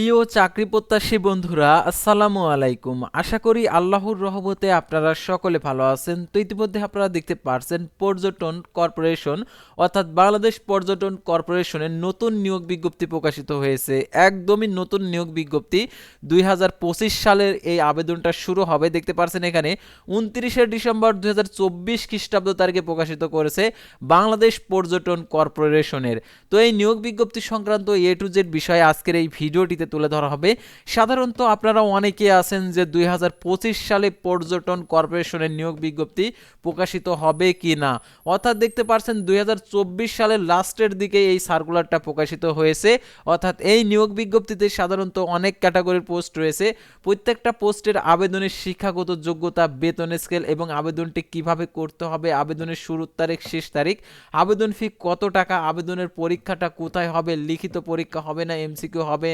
প্রিয় চাকরি প্রত্যাশী বন্ধুরা, আসসালামু আলাইকুম। আশা করি আল্লাহর রহমতে আপনারা সকলে ভালো আছেন। তো ইতিমধ্যে আপনারা দেখতে পারছেন পর্যটন কর্পোরেশন, অর্থাৎ বাংলাদেশ পর্যটন কর্পোরেশনের নতুন নিয়োগ বিজ্ঞপ্তি প্রকাশিত হয়েছে। একদমই নতুন নিয়োগ বিজ্ঞপ্তি। দুই হাজার পঁচিশ সালের এই আবেদনটা শুরু হবে। দেখতে পারছেন এখানে উনত্রিশে ডিসেম্বর দুই হাজার চব্বিশ খ্রিস্টাব্দ তারিখে প্রকাশিত করেছে বাংলাদেশ পর্যটন কর্পোরেশনের। তো এই নিয়োগ বিজ্ঞপ্তি সংক্রান্ত এ টু জেড বিষয়ে আজকের এই ভিডিওটিতে তুলে ধরা হবে। সাধারণত আপনারা অনেকে আছেন যে দুই হাজার পঁচিশ সালে পর্যটন কর্পোরেশনের নিয়োগ বিজ্ঞপ্তি প্রকাশিত হবে কি না অর্থাৎ দেখতে পারছেন দুই হাজার চব্বিশ সালের লাস্টের দিকে এই সার্কুলারটা প্রকাশিত হয়েছে। অর্থাৎ এই নিয়োগ বিজ্ঞপ্তিতে সাধারণত অনেক ক্যাটাগরির পোস্ট রয়েছে। প্রত্যেকটা পোস্টের আবেদনের শিক্ষাগত যোগ্যতা, বেতন স্কেল এবং আবেদনটি কীভাবে করতে হবে, আবেদনের শুরুর তারিখ, শেষ তারিখ, আবেদন ফি কত টাকা, আবেদনের পরীক্ষাটা কোথায় হবে, লিখিত পরীক্ষা হবে না, এমসিকিউ হবে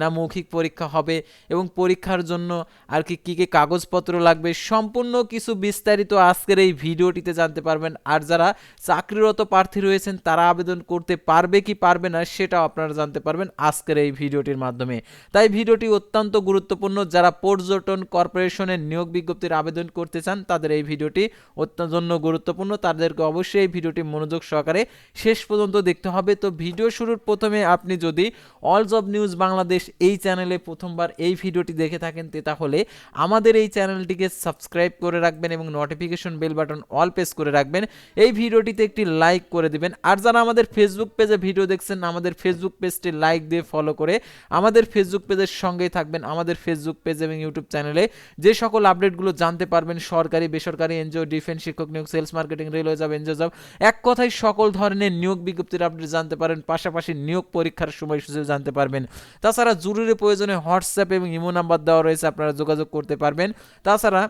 না মৌখিক পরীক্ষা হবে এবং পরীক্ষার জন্য আর কি, কী কী কাগজপত্র লাগবে, সম্পূর্ণ কিছু বিস্তারিত আজকের এই ভিডিওটিতে জানতে পারবেন। আর যারা চাকরিরত প্রার্থী রয়েছেন, তারা আবেদন করতে পারবে কি পারবে না, সেটাও আপনারা জানতে পারবেন আজকের এই ভিডিওটির মাধ্যমে। তাই ভিডিওটি অত্যন্ত গুরুত্বপূর্ণ। যারা পর্যটন কর্পোরেশনের নিয়োগ বিজ্ঞপ্তির আবেদন করতে চান, তাদের এই ভিডিওটি অত্যন্ত গুরুত্বপূর্ণ। তাদেরকে অবশ্যই এই ভিডিওটি মনোযোগ সহকারে শেষ পর্যন্ত দেখতে হবে। তো ভিডিও শুরুর প্রথমে আপনি যদি অল জব নিউজ বাংলাদেশ এই চ্যানেলে প্রথমবার এই ভিডিওটি দেখে থাকেন তে, তাহলে আমাদের এই চ্যানেলটিকে সাবস্ক্রাইব করে রাখবেন এবং notification bell button all press করে রাখবেন। এই ভিডিওটিতে একটি লাইক করে দিবেন। আর যারা আমাদের ফেসবুক পেজে ভিডিও দেখছেন, আমাদের ফেসবুক পেজটি লাইক দিয়ে ফলো করে আমাদের ফেসবুক পেজের সঙ্গেই থাকবেন। আমাদের ফেসবুক পেজ এবং ইউটিউব চ্যানেলে যে সকল আপডেটগুলো জানতে পারবেন, সরকারি, বেসরকারি এনজিও ডিফেন্স শিক্ষক নিয়োগ sales marketing railway job NGO job এক কথায় সকল ধরনের নিয়োগ বিজ্ঞপ্তির আপডেট জানতে পারেন। পাশাপাশি নিয়োগ পরীক্ষার সময়সূচি জানতে পারবেন। তাছাড়া জরুরি প্রয়োজনে হোয়াটসঅ্যাপ এবং ইমো নাম্বার দেওয়া রয়েছে আপনারা যোগাযোগ করতে পারবেন। তাছাড়া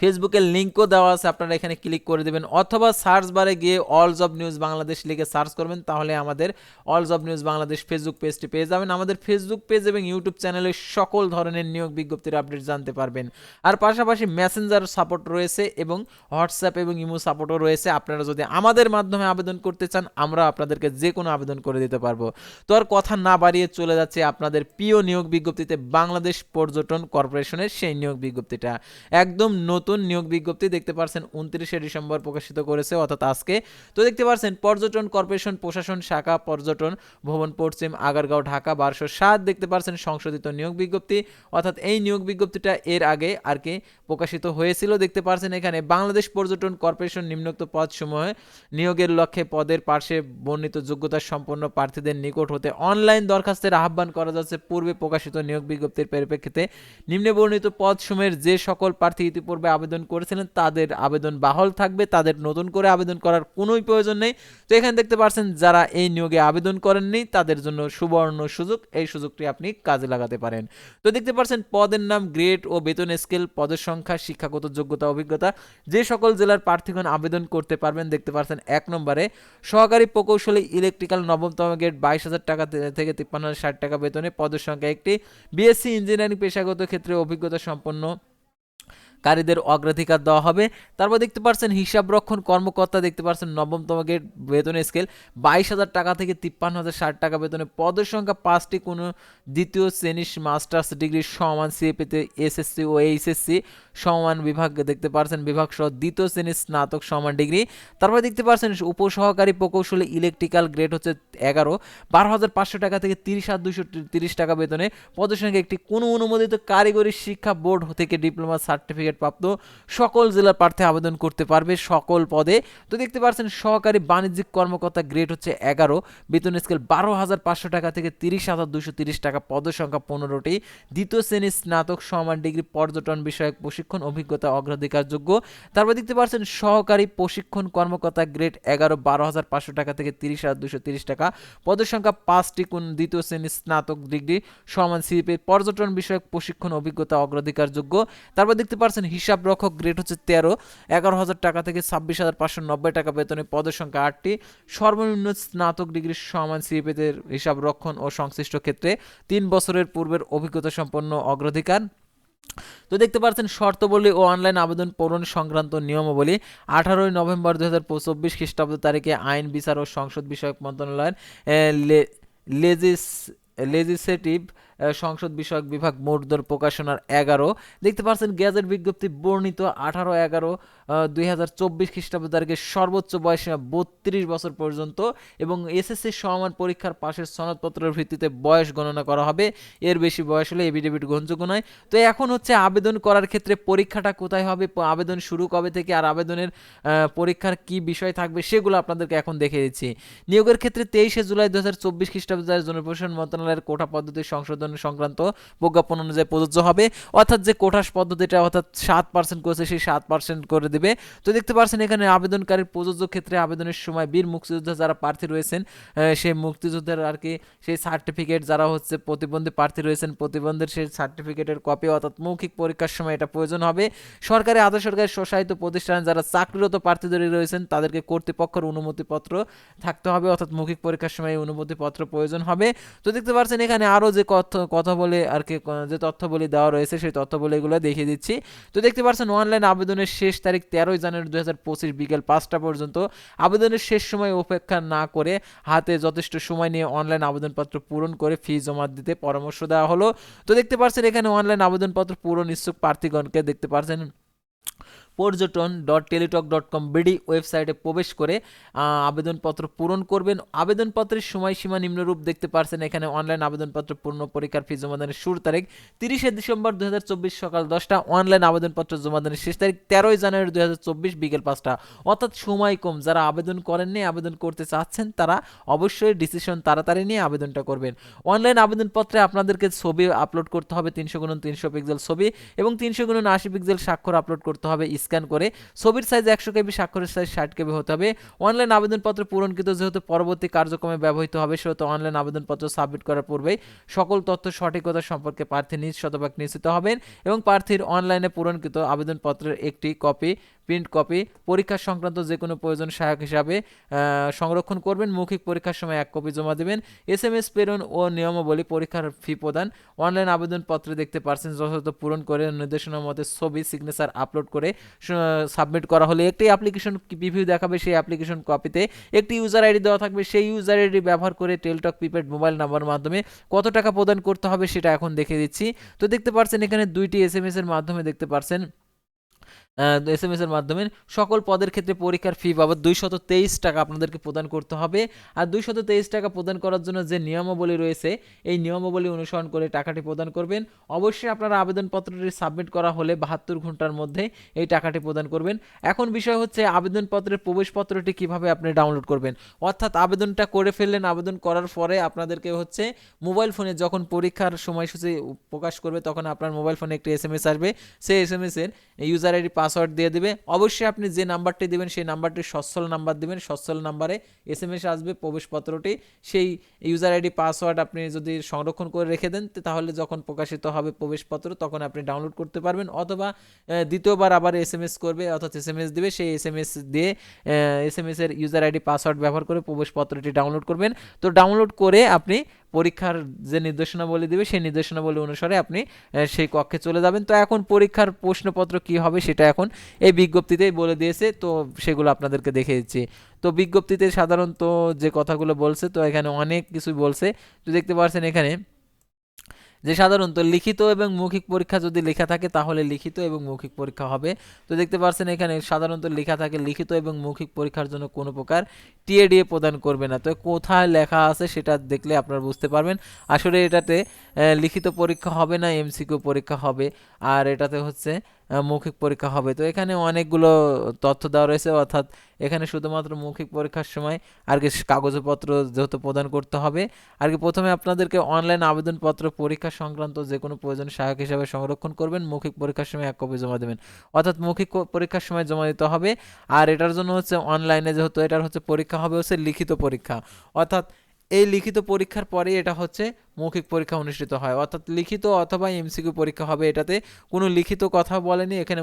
ফেসবুকের লিঙ্কও দেওয়া আছে, আপনারা এখানে ক্লিক করে দেবেন। অথবা সার্চ বারে গিয়ে অল জব নিউজ বাংলাদেশ লিখে সার্চ করবেন, তাহলে আমাদের all job news Bangladesh Facebook পেজটি পেয়ে যাবেন। আমাদের ফেসবুক পেজ এবং ইউটিউব চ্যানেলে সকল ধরনের নিয়োগ বিজ্ঞপ্তির আপডেট জানতে পারবেন। আর পাশাপাশি মেসেঞ্জার সাপোর্ট রয়েছে এবং হোয়াটসঅ্যাপ এবং ইমো সাপোর্টও রয়েছে। আপনারা যদি আমাদের মাধ্যমে আবেদন করতে চান, আমরা আপনাদেরকে যে কোনো আবেদন করে দিতে পারব। তো আর কথা না বাড়িয়ে চলে যাচ্ছে আপনাদের প্রিয় নিয়োগ বিজ্ঞপ্তিতে বাংলাদেশ পর্যটন কর্পোরেশনের সেই নিয়োগ বিজ্ঞপ্তিটা। একদম নতুন নিয়োগ বিজ্ঞপ্তি দেখতে পারছেন উনত্রিশে ডিসেম্বর প্রকাশিত করেছে, অর্থাৎ আজকে। তো দেখতে পারছেন, পর্যটন কর্পোরেশন, প্রশাসন শাখা, পর্যটন ভবন, পশ্চিম আগারগাঁও, ঢাকা, বারোশো সাত দেখতে পারছেন সংশোধিত নিয়োগ বিজ্ঞপ্তি। অর্থাৎ এই নিয়োগ বিজ্ঞপ্তিটা এর আগে আর কি প্রকাশিত হয়েছিল। দেখতে পারছেন এখানে বাংলাদেশ পর্যটন কর্পোরেশন নিম্নোক্ত পদ সমূহে নিয়োগের লক্ষ্যে পদের পার্শ্বে বর্ণিত যোগ্যতা সম্পন্ন প্রার্থীদের নিকট হতে অনলাইন দরখাস্তের আহ্বান করা যাচ্ছে। পূর্বে প্রকাশিত নিয়োগ বিজ্ঞপ্তির পরিপ্রেক্ষিতে নিম্নে বর্ণিত পদ সমূহের যে সকল প্রার্থী ইতিপূর্বে আবেদন করেছিলেন, তাদের আবেদন বাহল থাকবে, তাদের নতুন করে আবেদন করার কোনোই প্রয়োজন নেই। তো এখানে দেখতে পাচ্ছেন, যারা এই নিয়োগে আবেদন করেননি, তাদের জন্য সুবর্ণ সুযোগ, এই সুযোগটি আপনি কাজে লাগাতে পারেন। তো দেখতে পাচ্ছেন, পদের নাম, গ্রেড ও বেতন স্কেল, পদের সংখ্যা, শিক্ষাগত যোগ্যতা, অভিজ্ঞতা, যে সকল জেলার প্রার্থীগণ আবেদন করতে পারবেন, দেখতে পাচ্ছেন এক নম্বরে সহকারী প্রকৌশলী, ইলেকট্রিক্যাল নবমতম গেট বাইশ হাজার টাকা থেকে তিপ্পান্ন হাজার ষাট টাকা বেতনে, পদের সংখ্যা একটি, বিএসসি ইঞ্জিনিয়ারিং পেশাগত ক্ষেত্রে অভিজ্ঞতা সম্পন্ন কারীদের অগ্রাধিকার দেওয়া হবে। তারপর দেখতে পাচ্ছেন হিসাব রক্ষণ কর্মকর্তা, দেখতে পাচ্ছেন নবমতম গেট বেতন স্কেল, বাইশ হাজার টাকা থেকে তিপ্পান্ন হাজার ষাট টাকা বেতনে। পদের সংখ্যা পাঁচটি, কোনো দ্বিতীয় শ্রেণির মাস্টার্স ডিগ্রি সমান সিএপিতে এসএসসি ও এইচএসসি সমান বিভাগ, দেখতে পাচ্ছেন বিভাগ সহ দ্বিতীয় শ্রেণির স্নাতক সমান ডিগ্রি। তারপর দেখতে পাচ্ছেন উপসহকারী প্রকৌশলী ইলেকট্রিক্যাল গ্রেড হচ্ছে এগারো, বারো হাজার পাঁচশো টাকা থেকে তিরিশ হাজার দুশো তিরিশ টাকা বেতনে। পদের সংখ্যা একটি, কোনো অনুমোদিত কারিগরি শিক্ষা বোর্ড থেকে ডিপ্লোমা সার্টিফিকেট প্রাপ্ত সকল জেলার প্রার্থী আবেদন করতে পারবে সকল পদে। তো দেখতে পাচ্ছেন, সহকারী বাণিজ্যিক কর্মকর্তা গ্রেড হচ্ছে এগারো। বেতন স্কেল বারো হাজার পাঁচশো টাকা থেকে তিরিশ হাজার দুশো তিরিশ টাকা পদের সংখ্যা পনেরোটি। দ্বিতীয় শ্রেণির স্নাতক সমান ডিগ্রি পর্যটন বিষয়ক প্রশিক্ষণ অভিজ্ঞতা অগ্রাধিকারযোগ্য। তারপর দেখতে পাচ্ছেন, সহকারী প্রশিক্ষণ কর্মকর্তা গ্রেড এগারো, বারো হাজার পাঁচশো টাকা থেকে তিরিশ হাজার দুশো তিরিশ টাকা। পদের সংখ্যা পাঁচটি কোন দ্বিতীয় শ্রেণির স্নাতক ডিগ্রি সমান সিপি পর্যটন বিষয়ক প্রশিক্ষণ অভিজ্ঞতা অগ্রাধিকারযোগ্য। তারপর দেখতে পাচ্ছেন হিসাব রক্ষক গ্রেড হচ্ছে তেরো, এগারো হাজার টাকা থেকে ছাব্বিশ হাজার পাঁচশো নব্বই টাকা বেতনে পদের সংখ্যা আটটি। সর্বনিম্ন স্নাতক ডিগ্রির সমান সিএপিদের হিসাব রক্ষণ ও সংশ্লিষ্ট ক্ষেত্রে তিন বছরের পূর্বের অভিজ্ঞতা সম্পন্ন অগ্রাধিকার। তো দেখতে পাচ্ছেন, শর্তবলী ও অনলাইন আবেদন পূরণ সংক্রান্ত নিয়মাবলী আঠারোই নভেম্বর দু হাজার চব্বিশ খ্রিস্টাব্দ তারিখে আইন, বিচার ও সংসদ বিষয়ক মন্ত্রণালয়ের লেজিস লেজিসলেটিভ সংসদ বিষয়ক বিভাগ মোট দর প্রকাশনার এগারো। দেখতে পাচ্ছেন, গ্যাজেট বিজ্ঞপ্তি বর্ণিত আঠারো এগারো দুই হাজার চব্বিশ খ্রিস্টাব্দ তারিখে সর্বোচ্চ বয়সীমা বত্রিশ বছর পর্যন্ত এবং এসএসসি সমান পরীক্ষার পাশের সনদপত্রের ভিত্তিতে বয়স গণনা করা হবে। এর বেশি বয়স হলে এভিডেভিট গ্রহণযোগ্য নয়। তো এখন হচ্ছে আবেদন করার ক্ষেত্রে পরীক্ষাটা কোথায় হবে? আবেদন শুরু কবে থেকে? আর আবেদনের পরীক্ষার কি বিষয় থাকবে? সেগুলো আপনাদেরকে এখন দেখে দিচ্ছি। নিয়োগের ক্ষেত্রে তেইশে জুলাই দু হাজার চব্বিশ খ্রিস্টাব্দ জনপ্রশাসন মন্ত্রণালয়ের কোটা পদ্ধতি সংশোধন সংক্রান্ত প্রজ্ঞাপন অনুযায়ী প্রযোজ্য হবে। অর্থাৎ যে কোটাস পদ্ধতিটা অর্থাৎ সাত পার্সেন্ট করেছে, সেই সাত পার্সেন্ট করে দেবে। তো দেখতে পাচ্ছেন এখানে আবেদনকারীর প্রযোজ্য ক্ষেত্রে আবেদনের সময় বীর মুক্তিযোদ্ধা যারা প্রার্থী রয়েছেন সেই মুক্তিযোদ্ধার আর কি সেই সার্টিফিকেট যারা হচ্ছে প্রতিবন্ধী প্রার্থী রয়েছেন, প্রতিবন্ধীর সেই সার্টিফিকেটের কপি অর্থাৎ মৌখিক পরীক্ষার সময় এটা প্রয়োজন হবে। সরকারি আধা সরকারি স্বশাসিত প্রতিষ্ঠানে যারা চাকরিরত প্রার্থীদের রয়েছেন, তাদেরকে কর্তৃপক্ষের অনুমতিপত্র থাকতে হবে। অর্থাৎ মৌখিক পরীক্ষার সময় অনুমতিপত্র প্রয়োজন হবে। তো দেখতে পাচ্ছেন এখানে আরও যে কথা কথা বলে আর কি যে তথ্যবলি দেওয়া রয়েছে সেই তথ্যবলি এগুলো দেখিয়ে দিচ্ছি। তো দেখতে পাচ্ছেন অনলাইন আবেদনের শেষ তারিখ তেরোই জানুয়ারি দু হাজার পঁচিশ বিকেল পাঁচটা পর্যন্ত। আবেদনের শেষ সময় উপেক্ষা না করে হাতে যথেষ্ট সময় নিয়ে অনলাইন আবেদনপত্র পূরণ করে ফি জমা দিতে পরামর্শ দেওয়া হলো। তো দেখতে পাচ্ছেন, এখানে অনলাইন আবেদনপত্র পূরণ ইচ্ছুক প্রার্থীগণকে দেখতে পাচ্ছেন পর্যটন dot Teletalk dot com BD ওয়েবসাইটে প্রবেশ করে আবেদনপত্র পূরণ করবেন। আবেদনপত্রের সময়সীমা নিম্নরূপ দেখতে পারছেন এখানে অনলাইন আবেদনপত্র পূর্ণ পরীক্ষার ফি জমাদানের শুরু তারিখ তিরিশে ডিসেম্বর দু হাজার চব্বিশ সকাল দশটা, অনলাইন আবেদনপত্র জমাদানের শেষ তারিখ তেরোই জানুয়ারি দু হাজার চব্বিশ বিকেল পাঁচটা। অর্থাৎ সময় কম, যারা আবেদন করেননি, আবেদন করতে চাচ্ছেন, তারা অবশ্যই ডিসিশন তাড়াতাড়ি নিয়ে আবেদনটা করবেন। অনলাইন আবেদনপত্রে আপনাদেরকে ছবি আপলোড করতে হবে, তিনশো গুণন তিনশো পিক্সেল ছবি এবং তিনশো গুণন আশি পিক্সেল স্বাক্ষর আপলোড করতে হবে। স্ক্যান করে ছবির সাইজ একশো কেবি, স্বাক্ষরের সাইজ ষাট কেবি হতে হবে। অনলাইন আবেদনপত্র পূরণকৃত, যেহেতু পরবর্তী কার্যক্রমে ব্যবহৃত হবে, সেহেতু অনলাইন আবেদনপত্র সাবমিট করার পূর্বেই সকল তথ্য সঠিকতা সম্পর্কে প্রার্থী নিজ শতভাগ নিশ্চিত হবেন এবং প্রার্থীর অনলাইনে পূরণকৃত আবেদনপত্রের একটি কপি প্রিন্ট কপি পরীক্ষা সংক্রান্ত যে কোনো প্রয়োজন সহায়ক হিসাবে সংরক্ষণ করবেন। মৌখিক পরীক্ষার সময় এক কপি জমা দেবেন। এস এম এস প্রেরণ ও নিয়মাবলী পরীক্ষার ফি প্রদান। অনলাইন আবেদনপত্রে দেখতে পারছেন, যথাযথ পূরণ করে নির্দেশনা মতে ছবি সিগনেচার আপলোড করে সাবমিট করা হলে একটি অ্যাপ্লিকেশন প্রিভিউ দেখাবে, সেই অ্যাপ্লিকেশন কপিতে একটি ইউজার আইডি দেওয়া থাকবে। সেই ইউজার আইডি ব্যবহার করে টেলটক প্রিপেড মোবাইল নাম্বারের মাধ্যমে কত টাকা প্রদান করতে হবে সেটা এখন দেখে দিচ্ছি। তো দেখতে পারছেন এখানে দুইটি এস এর মাধ্যমে দেখতে পারছেন। এস এম এর মাধ্যমে সকল পদের ক্ষেত্রে পরীক্ষার ফি বাবদ দুইশত তেইশ টাকা আপনাদেরকে প্রদান করতে হবে। আর দুইশত তেইশ টাকা প্রদান করার জন্য যে নিয়মাবলী রয়েছে, এই নিয়মাবলী অনুসরণ করে টাকাটি প্রদান করবেন। অবশ্যই আপনারা আবেদনপত্রটি সাবমিট করা হলে বাহাত্তর ঘণ্টার মধ্যে এই টাকাটি প্রদান করবেন। এখন বিষয় হচ্ছে আবেদনপত্রের প্রবেশপত্রটি কীভাবে আপনি ডাউনলোড করবেন। অর্থাৎ আবেদনটা করে ফেললেন, আবেদন করার পরে আপনাদেরকে হচ্ছে মোবাইল ফোনে যখন পরীক্ষার সময়সূচি প্রকাশ করবে, তখন আপনার মোবাইল ফোনে একটি এস এম এস আসবে। সেই এস এম এস এর ইউজার আইডি পাসওয়ার্ড দিয়ে দেবে। অবশ্যই আপনি যে নাম্বারটি দেবেন, সেই নাম্বারটি সচ্ছল নাম্বার দেবেন। সচ্ছল নাম্বারে এস এম এস আসবে, প্রবেশপত্রটি। সেই ইউজার আইডি পাসওয়ার্ড আপনি যদি সংরক্ষণ করে রেখে দেন তাহলে যখন প্রকাশিত হবে প্রবেশপত্র, তখন আপনি ডাউনলোড করতে পারবেন। অথবা দ্বিতীয়বার আবার এস এম এস করবে, অর্থাৎ এস এম এস দেবে। সেই এস এম এস দিয়ে এস এম এস এর ইউজার আইডি পাসওয়ার্ড ব্যবহার করে প্রবেশপত্রটি ডাউনলোড করবেন। তো ডাউনলোড করে আপনি পরীক্ষার যে নির্দেশনাবলী দেবে, সেই নির্দেশনাবলী অনুসারে আপনি সেই কক্ষে চলে যাবেন। তো এখন পরীক্ষার প্রশ্নপত্র কি হবে সেটা এখন এই বিজ্ঞপ্তিতেই বলে দিয়েছে। তো সেগুলো আপনাদেরকে দেখে দিচ্ছি তো বিজ্ঞপ্তিতে সাধারণত যে কথাগুলো বলছে, তো এখানে অনেক কিছুই বলছে। তো দেখতে পাচ্ছেন এখানে যে সাধারণত লিখিত এবং মৌখিক পরীক্ষা যদি লেখা থাকে, তাহলে লিখিত এবং মৌখিক পরীক্ষা হবে। তো দেখতে পাচ্ছেন এখানে সাধারণত লেখা থাকে লিখিত এবং মৌখিক পরীক্ষার জন্য কোনো প্রকার টিএডিএ প্রদান করবে না। তো কোথায় লেখা আছে সেটা দেখলে আপনারা বুঝতে পারবেন। আসলে এটাতে লিখিত পরীক্ষা হবে না এমসিকিউ পরীক্ষা হবে। আর এটাতে হচ্ছে মৌখিক পরীক্ষা হবে। তো এখানে অনেকগুলো তথ্য দেওয়া রয়েছে, অর্থাৎ এখানে শুধুমাত্র মৌখিক পরীক্ষার সময় আর কি কাগজপত্র যেহেতু প্রদান করতে হবে। আর কি প্রথমে আপনাদেরকে অনলাইন আবেদনপত্র পরীক্ষা সংক্রান্ত যে কোনো প্রয়োজন সহায়ক হিসাবে সংরক্ষণ করবেন। মৌখিক পরীক্ষার সময় এক কপি জমা দেবেন। অর্থাৎ মৌখিক পরীক্ষার সময় জমা দিতে হবে। আর এটার জন্য হচ্ছে অনলাইনে যেহেতু এটার হচ্ছে পরীক্ষা হবে, হচ্ছে লিখিত পরীক্ষা। অর্থাৎ এই লিখিত পরীক্ষার পরে এটা হচ্ছে মৌখিক পরীক্ষা অনুষ্ঠিত হয়। অর্থাৎ লিখিত অথবা এমসিকিউ পরীক্ষা হবে এটাতে। কোনো লিখিত কথা বলেনি, এখানে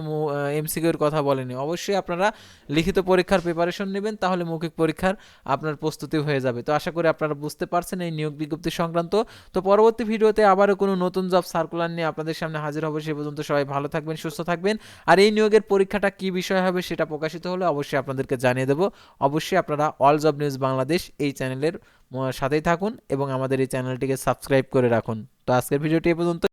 এমসিকিউর কথা বলেনি। অবশ্যই আপনারা লিখিত পরীক্ষার প্রিপারেশন নেবেন, তাহলে মৌখিক পরীক্ষার আপনার প্রস্তুতি হয়ে যাবে। তো আশা করি আপনারা বুঝতে পারছেন এই নিয়োগ বিজ্ঞপ্তি সংক্রান্ত। তো পরবর্তী ভিডিওতে আবারও কোনো নতুন জব সার্কুলার নিয়ে আপনাদের সামনে হাজির হবে, সে পর্যন্ত সবাই ভালো থাকবেন, সুস্থ থাকবেন। আর এই নিয়োগের পরীক্ষাটা কি বিষয় হবে সেটা প্রকাশিত হলে অবশ্যই আপনাদেরকে জানিয়ে দেবো। অবশ্যই আপনারা অল জব নিউজ বাংলাদেশ এই চ্যানেলের সাথেই থাকুন এবং আমাদের এই চ্যানেলটিকে সাবস্ক্রাইব সাবস্ক্রাইব করে রাখুন। তো আজকের ভিডিওটি এ পর্যন্ত